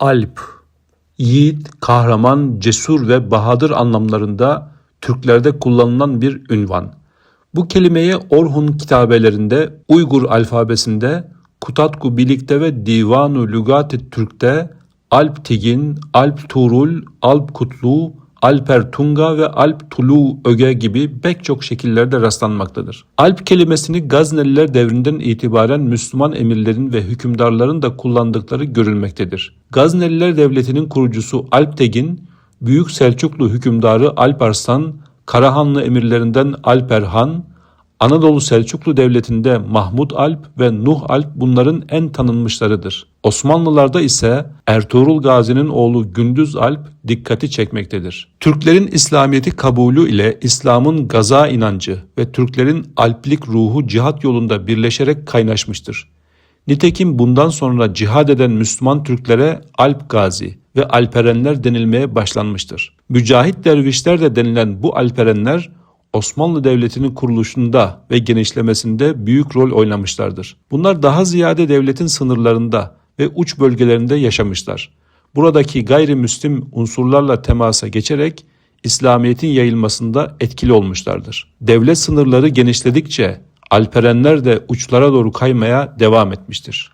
Alp, yiğit, kahraman, cesur ve bahadır anlamlarında Türklerde kullanılan bir ünvan. Bu kelimeyi Orhun kitabelerinde, Uygur alfabesinde, Kutatku Bilik'te ve Divanu Lügat-ı Türk'te Alp Tigin, Alp Tuğrul, Alp Kutlu, Alper Tunga ve Alp Tulu Öge gibi pek çok şekillerde rastlanmaktadır. Alp kelimesini Gazneliler devrinden itibaren Müslüman emirlerin ve hükümdarların da kullandıkları görülmektedir. Gazneliler devletinin kurucusu Alp Tegin, Büyük Selçuklu hükümdarı Alp Arslan, Karahanlı emirlerinden Alper Han, Anadolu Selçuklu Devleti'nde Mahmud Alp ve Nuh Alp bunların en tanınmışlarıdır. Osmanlılarda ise Ertuğrul Gazi'nin oğlu Gündüz Alp dikkati çekmektedir. Türklerin İslamiyet'i kabulü ile İslam'ın gaza inancı ve Türklerin alplik ruhu cihat yolunda birleşerek kaynaşmıştır. Nitekim bundan sonra cihad eden Müslüman Türklere Alp Gazi ve Alperenler denilmeye başlanmıştır. Mücahit dervişler de denilen bu Alperenler Osmanlı Devleti'nin kuruluşunda ve genişlemesinde büyük rol oynamışlardır. Bunlar daha ziyade devletin sınırlarında ve uç bölgelerinde yaşamışlar. Buradaki gayrimüslim unsurlarla temasa geçerek İslamiyet'in yayılmasında etkili olmuşlardır. Devlet sınırları genişledikçe Alperenler de uçlara doğru kaymaya devam etmiştir.